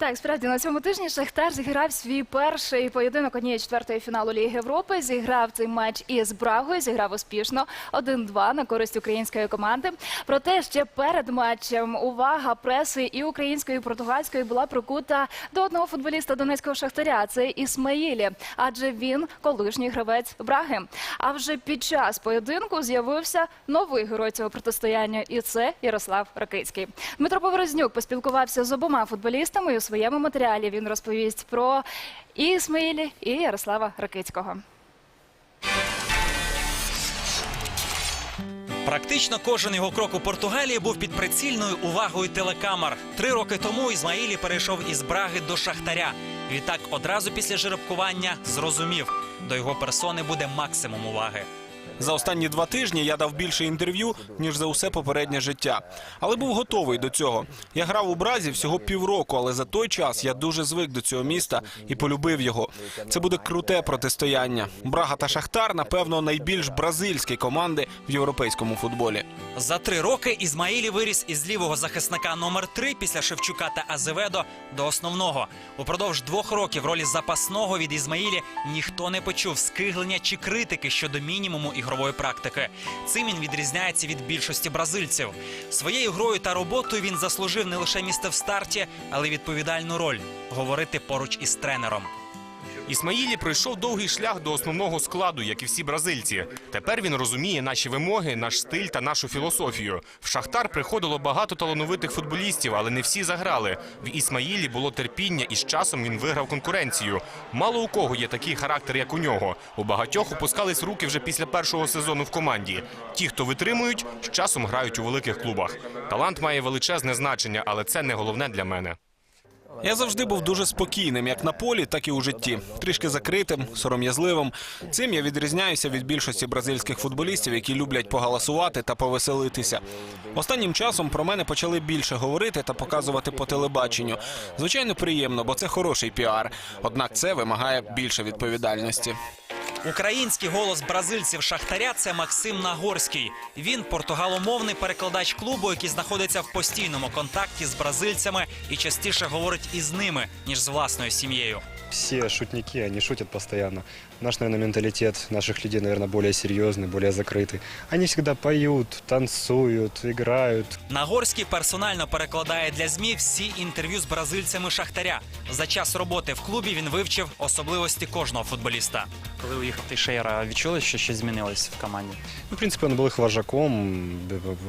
Так, справді на цьому тижні Шахтар зіграв свій перший поєдинок однієї четвертої фіналу Ліги Європи. Зіграв цей матч із Брагою. Зіграв успішно 1-2 на користь української команди. Проте ще перед матчем увага преси і української, і португальської була прикута до одного футболіста донецького шахтаря. Це Ісмаїлі, адже він колишній гравець Браги. А вже під час поєдинку з'явився новий герой цього протистояння, і це Ярослав Ракицький. Дмитро Поворознюк поспілкувався з обома футболістами. Своєму матеріалі він розповість про і Ісмаїлі, і Ярослава Ракицького. Практично кожен його крок у Португалії був під прицільною увагою телекамер. Три роки тому Ізмаїлі перейшов із Браги до Шахтаря. Відтак одразу після жеребкування зрозумів, до його персони буде максимум уваги. За останні два тижні я дав більше інтерв'ю, ніж за усе попереднє життя. Але був готовий до цього. Я грав у Бразі всього півроку, але за той час я дуже звик до цього міста і полюбив його. Це буде круте протистояння. Брага та Шахтар, напевно, найбільш бразильські команди в європейському футболі. За три роки Ізмаїлі виріс із лівого захисника номер 3 після Шевчука та Азеведо до основного. Упродовж двох років ролі запасного від Ізмаїлі ніхто не почув скиглення чи критики щодо мінімуму ігрової практики. Цим він відрізняється від більшості бразильців. Своєю грою та роботою він заслужив не лише місце в старті, але й відповідальну роль говорити поруч із тренером. Ісмаїлі пройшов довгий шлях до основного складу, як і всі бразильці. Тепер він розуміє наші вимоги, наш стиль та нашу філософію. В Шахтар приходило багато талановитих футболістів, але не всі заграли. В Ісмаїлі було терпіння, і з часом він виграв конкуренцію. Мало у кого є такий характер, як у нього. У багатьох опускались руки вже після першого сезону в команді. Ті, хто витримують, з часом грають у великих клубах. Талант має величезне значення, але це не головне для мене. Я завжди був дуже спокійним, як на полі, так і у житті. Трішки закритим, сором'язливим. Цим я відрізняюся від більшості бразильських футболістів, які люблять погаласувати та повеселитися. Останнім часом про мене почали більше говорити та показувати по телебаченню. Звичайно, приємно, бо це хороший піар. Однак це вимагає більше відповідальності. Український голос бразильців Шахтаря це Максим Нагорський. Він португаломовний перекладач клубу, який знаходиться в постійному контакті з бразильцями і частіше говорить із ними ніж з власною сім'єю. Всі шутники, вони шутят постоянно. Наш, наверное, менталитет наших людей, наверное, более серьезный, более закрытый. Они всегда поют, танцуют, играют. Нагорський персонально перекладає для змі всі інтерв'ю з бразильцями Шахтаря. За час роботи в клубі він вивчив особливості кожного футболіста. Коли уїхав Тейшейра, відчули, що щось змінилось в команді? Ну, в принципе, он был их вожаком,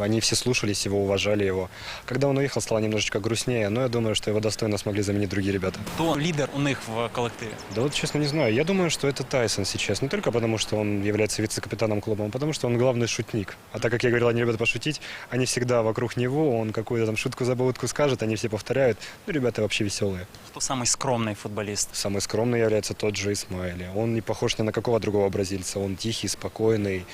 они все слушались его, уважали его. Когда он уехал, стало немножечко грустнее, но я думаю, что его достойно смогли заменить другие ребята. Хто лідер у них в колективі? Да вот, честно, не знаю. Я думаю, что это Тайсон сейчас. Не только потому, что он является вице-капитаном клуба, а потому что он главный шутник. А так как я говорил, они любят пошутить, они всегда вокруг него, он какую-то там шутку-забудку скажет, они все повторяют. Ну, ребята вообще веселые. Хто самий скромний футболіст? Самый скромный является тот же Исмаили. Он не похож ни на какого другого бразильца. Он тихий, спокойный,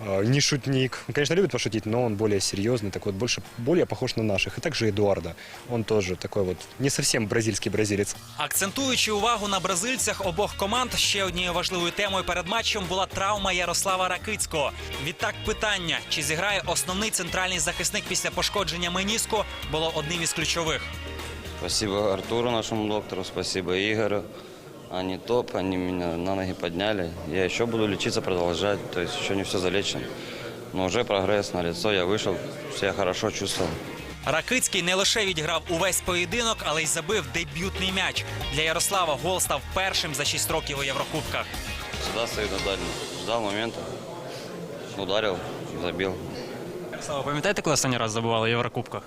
э, не шутник. Он, конечно, любит пошутить, но он более серьезный, такой вот больше, более похож на наших. И также Эдуарда. Он тоже такой вот не совсем бразильский бразилец. Акцентуючи увагу на бразильцях обох команд, ще однією важливою темою перед матчем була травма Ярослава Ракицького. Відтак питання, чи зіграє основний центральний захисник після пошкодження меніску, було одним із ключових. Спасибо Артуру, нашему доктору, спасибо Игорю. Они топ, они меня на ноги подняли. Я еще буду лечиться, продолжать, то есть не все залечено. Но уже прогресс на лицо, я вышел, себя хорошо чувствовал. Ракицький не лише відіграв увесь поєдинок, але й забив дебютний м'яч. Для Ярослава гол став першим за 6 років у Єврокубках. Всегда стою на дальнем. Ждал момента, ударил, забил. Слава, пам'ятаєте, коли останній раз забували в Єврокубках?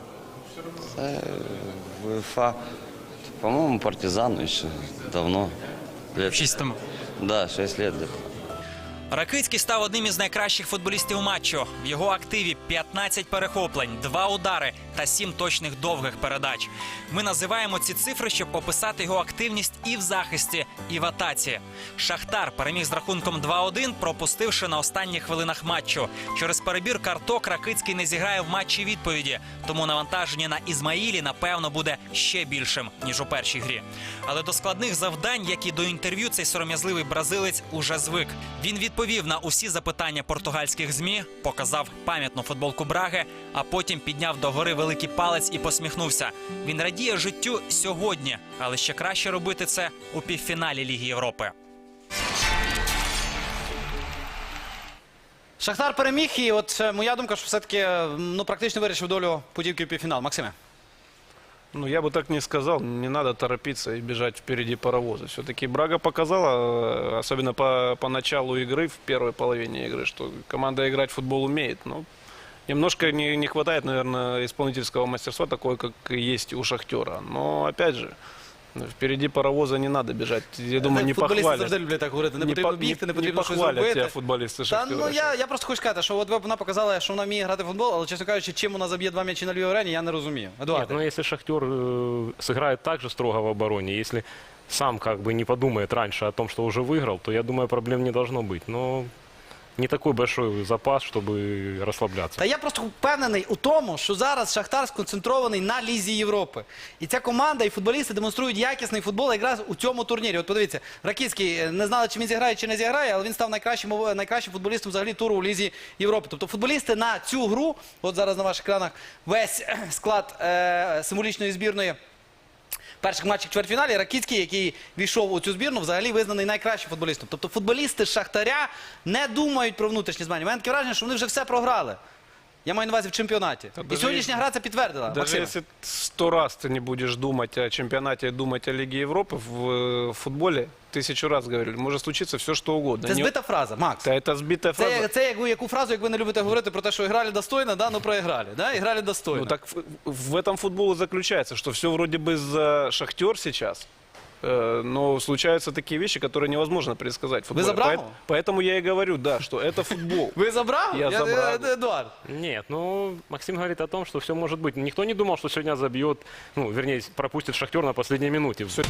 В УЕФА, по-моему, партизан еще давно. Лет, Шість тому. да, 6 лет где-то. Ракицький став одним із найкращих футболістів матчу. В його активі 15 перехоплень, 2 удари та 7 точних довгих передач. Ми називаємо ці цифри, щоб описати його активність і в захисті, і в атаці. Шахтар переміг з рахунком 2-1, пропустивши на останніх хвилинах матчу. Через перебір карток Ракицький не зіграє в матчі відповіді, тому навантаження на Ізмаїлі напевно буде ще більшим ніж у першій грі. Але до складних завдань, як і до інтерв'ю, цей сором'язливий бразилець уже звик. Він відповідає відповів на усі запитання португальських змі, показав пам'ятну футболку Браги, а потім підняв догори великий палець і посміхнувся. Він радіє життю сьогодні, але ще краще робити це у півфіналі Ліги Європи. Шахтар переміг, і от е, моя думка, що все-таки е, ну, практично вирішив долю путівки в півфінал. Максиме. Ну, я бы так не сказал. Не надо торопиться и бежать впереди паровоза. Все-таки Брага показала, э, особенно по, по началу игры, в первой половине игры, что команда играть в футбол умеет. Но немножко не, не хватает, наверное, исполнительского мастерства, такое, как и есть у Шахтера. Но, опять же, впереди паровоза не надо бежать. Я думаю, не Футболісти похвалят. завжди люблять так говорити. Не, Не потрібно по- бігти, не не потрібно щось похвалять робити. тебя футболисты Та, Шахтера. ну, я, я просто хочу сказати, що от вона показала, що вона вміє грати в футбол, але, чесно кажучи, чим вона заб'є два м'ячі на лівій арені, я не розумію. Едуард. Нет, ну если Шахтер э, сыграет так же строго в обороне, если сам как бы не подумает раньше о том, что уже выиграл, то я думаю, проблем не должно быть. Но не такой большой запас, чтобы расслабляться. Та я просто впевнений у тому, що зараз Шахтар сконцентрований на Лізі Європи. І ця команда і футболісти демонструють якісний футбол якраз у цьому турнірі. От подивіться, Ракіцький е, не знали, чи він зіграє, чи не зіграє, але він став найкращим, найкращим футболістом взагалі туру у Лізі Європи. Тобто футболісти на цю гру, от зараз на ваших екранах весь склад е, символічної збірної. Перших матчів чвертьфіналі Ракіцький, який війшов у цю збірну, взагалі визнаний найкращим футболістом. Тобто футболісти Шахтаря не думають про внутрішні. У мене таке враження, що вони вже все програли. Я маю на увазі в чемпіонаті. І даже сьогоднішня гра це підтвердила. Даже Максиме. если сто раз ты не будешь думать о чемпионате и думать о Лиге Европы в э, футболе, тысячу раз говорили, может случиться все, что угодно. Це Не- збита фраза, Макс. Да, это сбитая фраза. Це, це яку, яку фразу, як ви не любите говорити про те, що грали достойно, да? ну проіграли. Да? І грали достойно. Ну так в, в этом футбол и заключается, что все вроде бы за Шахтер сейчас, э, но случаются такие вещи, которые невозможно предсказать. в футболе. за Браво? Поэт- Поэтому я и говорю, да, что это футбол. Ви забрав? Я забрав. Едуард. Нет, ну Максим говорит о том, что все может быть. Никто не думал, что сегодня забьет, ну, вернее, пропустит Шахтер на последней минуте. Всё-